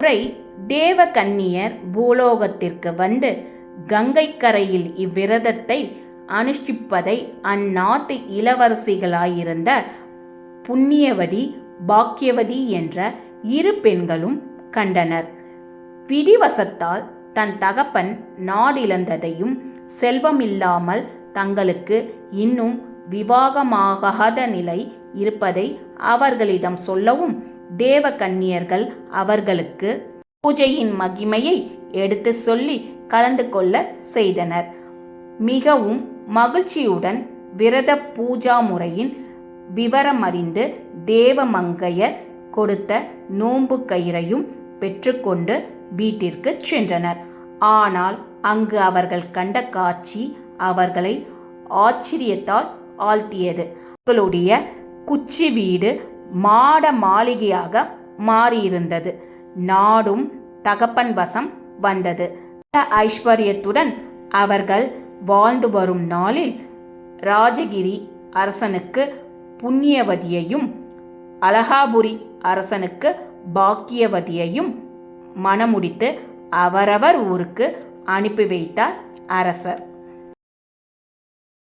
முறை தேவகன்னியர் பூலோகத்திற்கு வந்து கங்கைக்கரையில் இவ்விரதத்தை அனுஷ்டிப்பதை அந்நாட்டு இளவரசிகளாயிருந்த புண்ணியவதி பாக்கியவதி என்ற இரு பெண்களும் கண்டனர். விதிவசத்தால் தன் தகப்பன் நாடிழந்ததையும் செல்வமில்லாமல் தங்களுக்கு இன்னும் விவாகமாகாத நிலை இருப்பதை அவர்களிடம் சொல்லவும் தேவகன்னியர்கள் அவர்களுக்கு பூஜையின் மகிமையை எடுத்து சொல்லி கலந்து கொள்ள செய்தனர். மிகவும் மகிழ்ச்சியுடன் விரத பூஜா முறையின் விவரமறிந்து தேவமங்கையர் கொடுத்த நோன்பு கயிறையும் பெற்றுக்கொண்டு வீட்டிற்கு சென்றனர். ஆனால் அங்கு அவர்கள் கண்ட காட்சி அவர்களை ஆச்சரியத்தால் ஆழ்த்தியது. அவர்களுடைய குச்சி வீடு மாட மாளிகையாக மாறியிருந்தது. நாடும் தகப்பன் வசம் வந்தது. ஐஸ்வர்யத்துடன் அவர்கள் வாழ்ந்து வரும் நாளில் ராஜகிரி அரசனுக்கு புண்ணியவதியையும் அலகாபுரி அரசனுக்கு பாக்கியவதியையும் மணமுடித்து அவரவர் ஊருக்கு அனுப்பி வைத்தார் அரசர்.